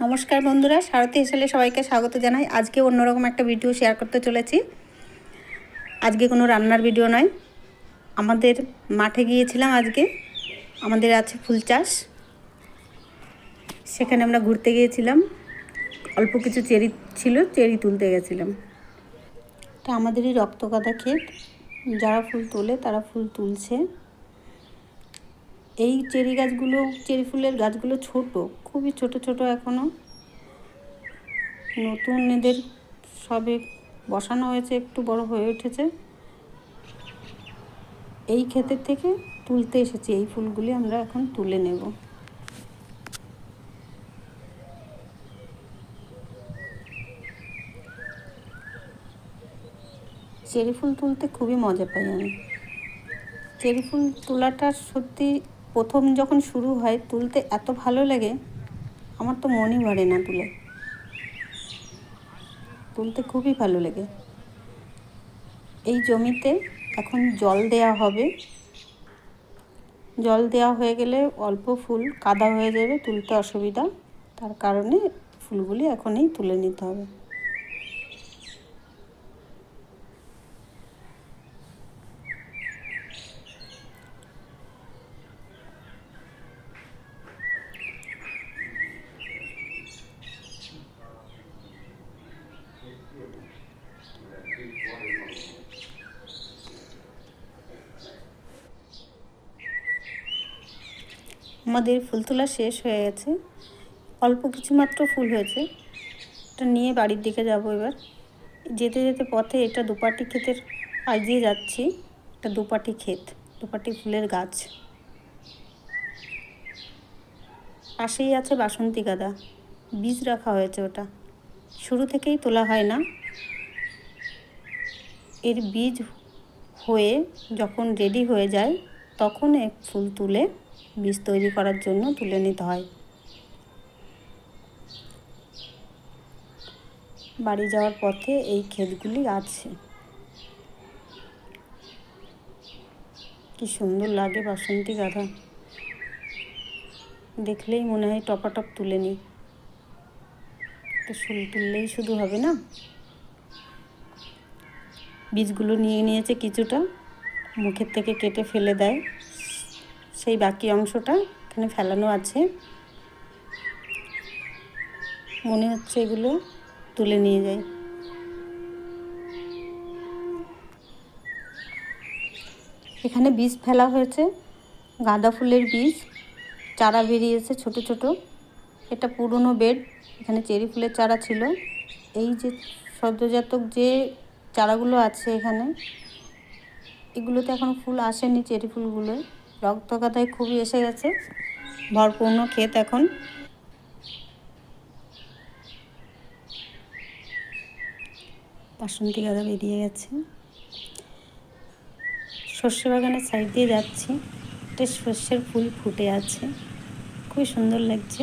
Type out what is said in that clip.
নমস্কার বন্ধুরা, সারথী হেসেলে সবাইকে স্বাগত জানাই। আজকে অন্যরকম একটা ভিডিও শেয়ার করতে চলেছি। আজকে কোনো রান্নার ভিডিও নয়। আমাদের মাঠে গিয়েছিলাম আজকে। আমাদের আছে ফুল চাষ। সেখানে আমরা ঘুরতে গিয়েছিলাম। অল্প কিছু চেরি ছিল, চেরি তুলতে গেছিলাম। তো আমাদেরই রক্তগাদা ক্ষেত। যারা ফুল তোলে তারা ফুল তুলছে। এই চেরি গাছগুলো, চেরি ফুলের গাছগুলো ছোট, খুবই ছোট ছোট এখনও নতুন এদের সবে বসানো হয়েছে, একটু বড় হয়ে উঠেছে। এই ক্ষেতের থেকে তুলতে এসেছি, এই ফুলগুলি আমরা এখন তুলে নেব। চেরি ফুল তুলতে খুবই মজা পাই আমি। চেরি ফুল তোলাটা সত্যি প্রথম যখন শুরু হয় তুলতে এত ভালো লাগে, আমার তো মনই ভরে না তুলে। তুলতে খুবই ভালো লাগে। এই জমিতে এখন জল দেয়া হবে। জল দেওয়া হয়ে গেলে অল্প ফুল কাদা হয়ে যাবে, তুলতে অসুবিধা। তার কারণে ফুলগুলি এখনই তুলে নিতে হবে। আমাদের ফুল তোলা শেষ হয়ে গেছে। অল্প কিছু মাত্র ফুল হয়েছে। এটা নিয়ে বাড়ির দিকে যাব এবার। যেতে যেতে পথে এটা দুপাটি ক্ষেতের পাশ দিয়ে যাচ্ছি। এটা দুপাটি ক্ষেত, দুপাটি ফুলের গাছ। পাশেই আছে বাসন্তী গাদা। বীজ রাখা হয়েছে ওটা। শুরু থেকেই তোলা হয় না। এর বীজ হয়ে যখন রেডি হয়ে যায়, তখন এক ফুল তুলে বীজ তৈরি করার জন্য তুলে নিতে হয়। বাড়ি যাওয়ার পথে এই ক্ষেতগুলি আছে। কি সুন্দর লাগে বাসন্তী গাধা দেখলেই মনে হয় টপাটপ তুলে নিই। তো ফুল তুললেই শুধু হবে না? বীজগুলো নিয়ে নিয়েছে কিছুটা, মুখের থেকে কেটে ফেলে দেয়। সেই বাকি অংশটা এখানে ফেলানো আছে। মনে হচ্ছে এগুলো তুলে নিয়ে যায় এখানে বীজ ফেলা হয়েছে, গাঁদা ফুলের বীজ, চারা বেরিয়েছে ছোট ছোট। এটা পুরনো বেড, এখানে চেরি ফুলের চারা ছিল। এই যে সদ্যজাতক যে চারাগুলো আছে এখানে, এগুলোতে এখন ফুল আসেনি চেরি ফুলগুলোয় রক্তগাথায় খুবই এসে গেছে, ভরপূর্ণ ক্ষেত এখন। বাসন্তী গাদা বেরিয়ে গেছে। শস্য বাগানের সাইড দিয়ে যাচ্ছি। একটা শস্যের ফুল ফুটে আছে। খুবই সুন্দর লাগছে।